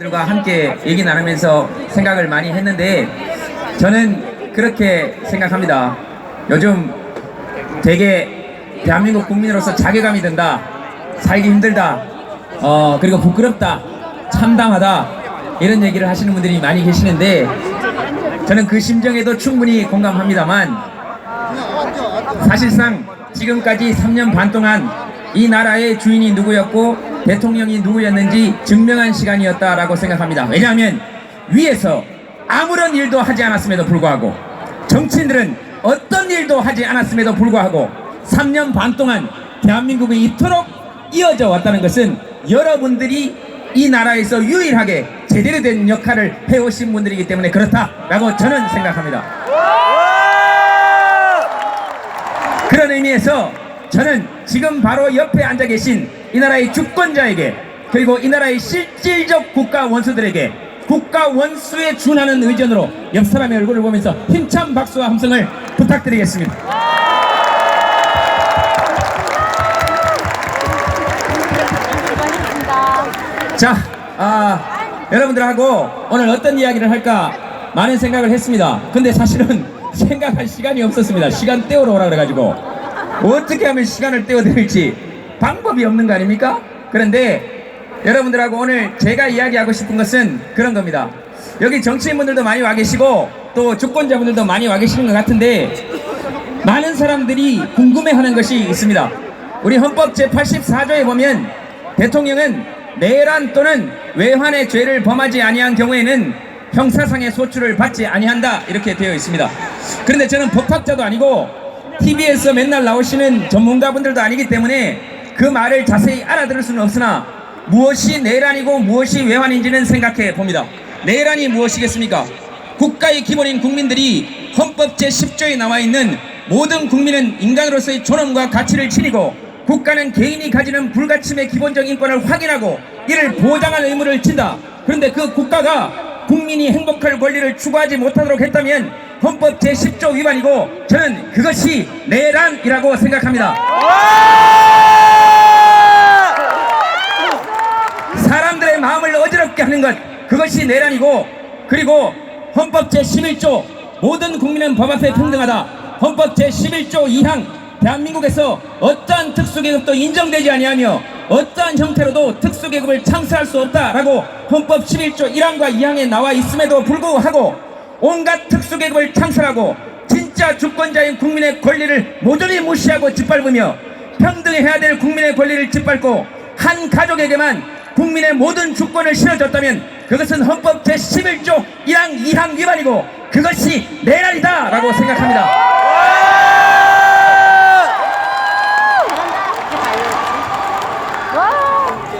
들과 함께 얘기 나누면서 생각을 많이 했는데 저는 그렇게 생각합니다. 요즘 되게 대한민국 국민으로서 자괴감이 든다. 살기 힘들다. 어, 그리고 부끄럽다. 참담하다. 이런 얘기를 하시는 분들이 많이 계시는데 저는 그 심정에도 충분히 공감합니다만 사실상 지금까지 3년 반 동안 이 나라의 주인이 누구였고 대통령이 누구였는지 증명한 시간이었다라고 생각합니다. 왜냐하면 위에서 아무런 일도 하지 않았음에도 불구하고 정치인들은 어떤 일도 하지 않았음에도 불구하고 3년 반 동안 대한민국이 이토록 이어져 왔다는 것은 여러분들이 이 나라에서 유일하게 제대로 된 역할을 해오신 분들이기 때문에 그렇다라고 저는 생각합니다. 그런 의미에서 저는 지금 바로 옆에 앉아 계신 이 나라의 주권자에게 그리고 이 나라의 실질적 국가 원수들에게 국가 원수에 준하는 의전으로 옆 사람의 얼굴을 보면서 힘찬 박수와 함성을 부탁드리겠습니다. 자, 아, 여러분들하고 오늘 어떤 이야기를 할까 많은 생각을 했습니다. 근데 사실은 생각할 시간이 없었습니다. 시간 때우러 오라 그래가지고 어떻게 하면 시간을 때워드릴지 방법이 없는 거 아닙니까? 그런데 여러분들하고 오늘 제가 이야기하고 싶은 것은 그런 겁니다. 여기 정치인분들도 많이 와 계시고 또 주권자분들도 많이 와 계시는 것 같은데 많은 사람들이 궁금해하는 것이 있습니다. 우리 헌법 제84조에 보면 대통령은 내란 또는 외환의 죄를 범하지 아니한 경우에는 형사상의 소출을 받지 아니한다 이렇게 되어 있습니다. 그런데 저는 법학자도 아니고 TV에서 맨날 나오시는 전문가분들도 아니기 때문에 그 말을 자세히 알아들을 수는 없으나 무엇이 내란이고 무엇이 외환인지는 생각해 봅니다. 내란이 무엇이겠습니까? 국가의 기본인 국민들이 헌법 제10조에 나와 있는 모든 국민은 인간으로서의 존엄과 가치를 지니고 국가는 개인이 가지는 불가침의 기본적 인권을 확인하고 이를 보장할 의무를 진다. 그런데 그 국가가 국민이 행복할 권리를 추구하지 못하도록 했다면 헌법 제10조 위반이고 저는 그것이 내란이라고 생각합니다. 사람들의 마음을 어지럽게 하는 것 그것이 내란이고 그리고 헌법 제11조 모든 국민은 법 앞에 평등하다 헌법 제11조 2항 대한민국에서 어떠한 특수계급도 인정되지 아니하며 어떠한 형태로도 특수계급을 창설할 수 없다라고 헌법 11조 1항과 2항에 나와 있음에도 불구하고 온갖 특수계급을 창설하고 진짜 주권자인 국민의 권리를 모조리 무시하고 짓밟으며 평등해야 될 국민의 권리를 짓밟고 한 가족에게만 국민의 모든 주권을 실어줬다면 그것은 헌법 제11조 1항 2항 위반이고 그것이 내란이다 라고 생각합니다.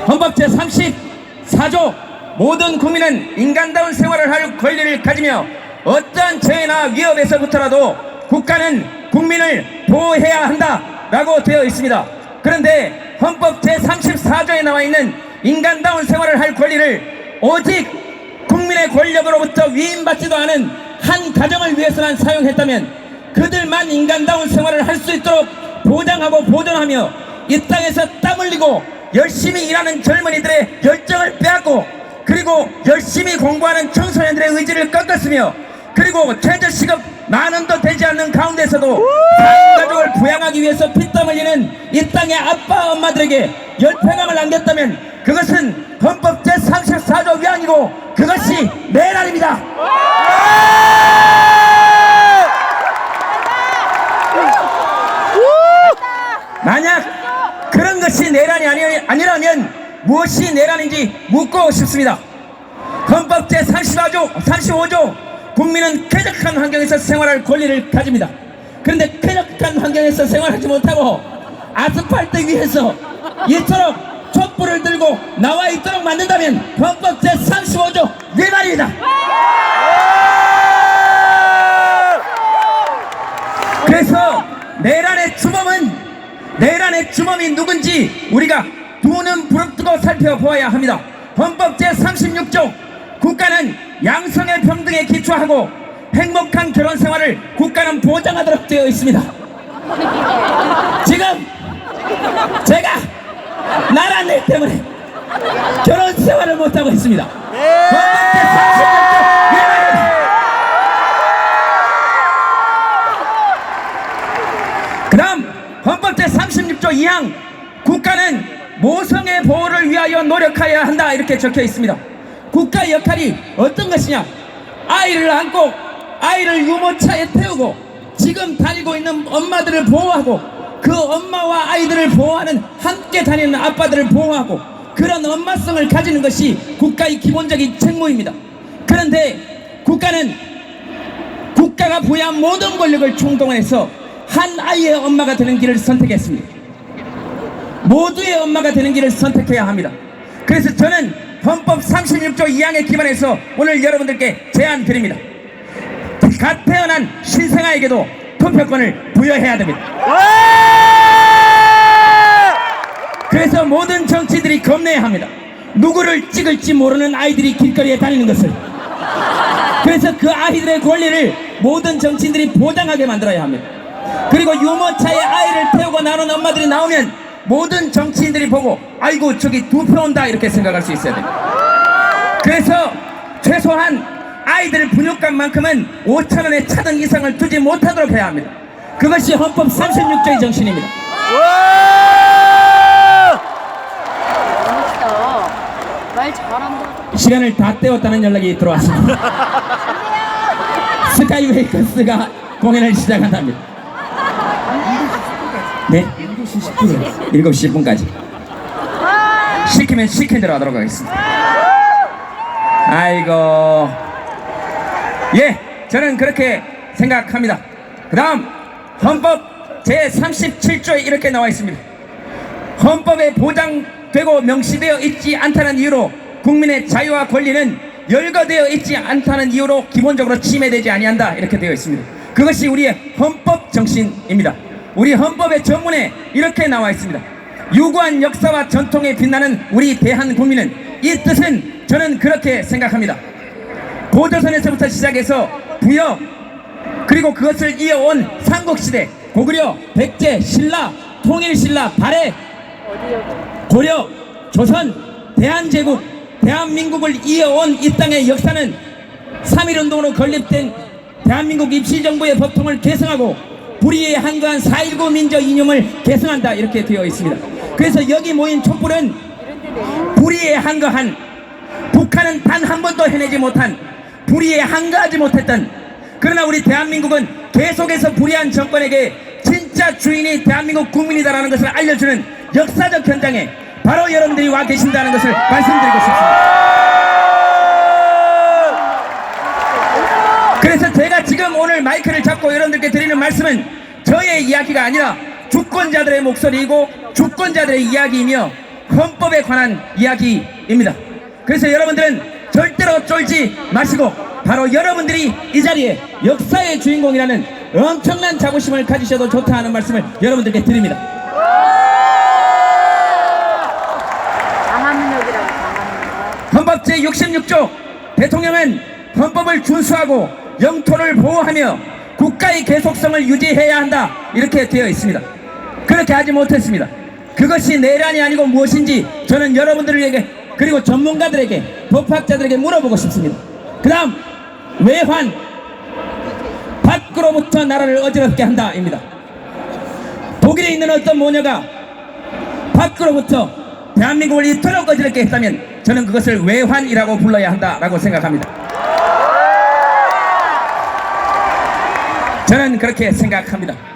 헌법 제34조 모든 국민은 인간다운 생활을 할 권리를 가지며 어떠한 죄나 위협에서부터라도 국가는 국민을 보호해야 한다라고 되어 있습니다. 그런데 헌법 제34조에 나와 있는 인간다운 생활을 할 권리를 오직 국민의 권력으로부터 위임받지도 않은 한 가정을 위해서만 사용했다면 그들만 인간다운 생활을 할 수 있도록 보장하고 보존하며 이 땅에서 땀 흘리고 열심히 일하는 젊은이들의 열정을 빼앗고 그리고 열심히 공부하는 청소년들의 의지를 꺾었으며 그리고 최저시급 만 원도 되지 않는 가운데서도 한 가족을 부양하기 위해서 피땀 흘리는 이 땅의 아빠 엄마들에게 열패감을 남겼다면 그것은 헌법 제34조 위반이고 그것이 내란입니다. 만약 그런 것이 내란이 아니, 아니라면 무엇이 내란인지 묻고 싶습니다. 헌법 제35조, 35조 국민은 쾌적한 환경에서 생활할 권리를 가집니다. 그런데 쾌적한 환경에서 생활하지 못하고 아스팔트 위에서 이토록 촛불을 들고 나와 있도록 만든다면 헌법 제35조 위반입니다. 그래서 내란의 주범은 내란의 주범이 누군지 우리가 두 눈 부릅뜨고 살펴보아야 합니다. 헌법 제36조 국가는 양성의 평등에 기초하고 행복한 결혼 생활을 국가는 보장하도록 되어 있습니다. 지금 제가 나란 일 때문에 결혼 생활을 못하고 있습니다. 헌법 제36조 위반입니다. 그 다음 헌법 제36조 2항 국가는 모성의 보호를 위하여 노력하여야 한다 이렇게 적혀 있습니다 국가의 역할이 어떤 것이냐 아이를 안고 아이를 유모차에 태우고 지금 다니고 있는 엄마들을 보호하고 그 엄마와 아이들을 보호하는 함께 다니는 아빠들을 보호하고 그런 엄마성을 가지는 것이 국가의 기본적인 책무입니다 그런데 국가는 국가가 부여한 모든 권력을 총동원해서 한 아이의 엄마가 되는 길을 선택했습니다. 모두의 엄마가 되는 길을 선택해야 합니다. 그래서 저는 헌법 36조 2항에 기반해서 오늘 여러분들께 제안 드립니다. 갓 태어난 신생아에게도 투표권을 부여해야 됩니다. 그래서 모든 정치들이 겁내야 합니다. 누구를 찍을지 모르는 아이들이 길거리에 다니는 것을. 그래서 그 아이들의 권리를 모든 정치인들이 보장하게 만들어야 합니다. 그리고 유모차에 아이를 태우고 나오는 엄마들이 나오면 모든 정치인들이 보고 아이고 저기 두 표 온다 이렇게 생각할 수 있어야 됩니다. 그래서 최소한 아이들 분유값만큼은 5천 원의 차등 이상을 두지 못하도록 해야 합니다. 그것이 헌법 36조의 정신입니다. 재밌어. 말 잘한다. 시간을 다 때웠다는 연락이 들어왔습니다. 스카이웨이커스가 공연을 시작한답니다. 네? 7시 10분까지. 시키면 시킨 대로 하도록 하겠습니다. 아이고. 예, 저는 그렇게 생각합니다. 그 다음, 헌법 제37조에 이렇게 나와 있습니다. 헌법에 보장되고 명시되어 있지 않다는 이유로 국민의 자유와 권리는 열거되어 있지 않다는 이유로 기본적으로 침해되지 아니한다 이렇게 되어 있습니다. 그것이 우리의 헌법 정신입니다. 우리 헌법의 전문에 이렇게 나와 있습니다. 유구한 역사와 전통에 빛나는 우리 대한국민은 이 뜻은 저는 그렇게 생각합니다. 고조선에서부터 시작해서 부여 그리고 그것을 이어온 삼국시대 고구려 백제 신라 통일신라 발해 고려 조선 대한제국 대한민국을 이어온 이 땅의 역사는 3.1운동으로 건립된 대한민국 입시정부의 법통을 개성하고 불의에 한거한 4.19 민족 이념을 개성한다 이렇게 되어 있습니다 그래서 여기 모인 촛불은 불의에 한거한 북한은 단 한 번도 해내지 못한 불의에 한가하지 못했던 그러나 우리 대한민국은 계속해서 불의한 정권에게 진짜 주인이 대한민국 국민이다라는 것을 알려주는 역사적 현장에 바로 여러분들이 와 계신다는 것을 말씀드리고 싶습니다. 마이크를 잡고 여러분들께 드리는 말씀은 저의 이야기가 아니라 주권자들의 목소리이고 주권자들의 이야기이며 헌법에 관한 이야기입니다. 그래서 여러분들은 절대로 쫄지 마시고 바로 여러분들이 이 자리에 역사의 주인공이라는 엄청난 자부심을 가지셔도 좋다 하는 말씀을 여러분들께 드립니다. 헌법 제66조 대통령은 헌법을 준수하고 영토를 보호하며 국가의 계속성을 유지해야 한다. 이렇게 되어 있습니다. 그렇게 하지 못했습니다. 그것이 내란이 아니고 무엇인지 저는 여러분들에게 그리고 전문가들에게 법학자들에게 물어보고 싶습니다. 그 다음 외환. 밖으로부터 나라를 어지럽게 한다입니다. 독일에 있는 어떤 모녀가 밖으로부터 대한민국을 이토록 어지럽게 했다면 저는 그것을 외환이라고 불러야 한다라고 생각합니다. 저는 그렇게 생각합니다.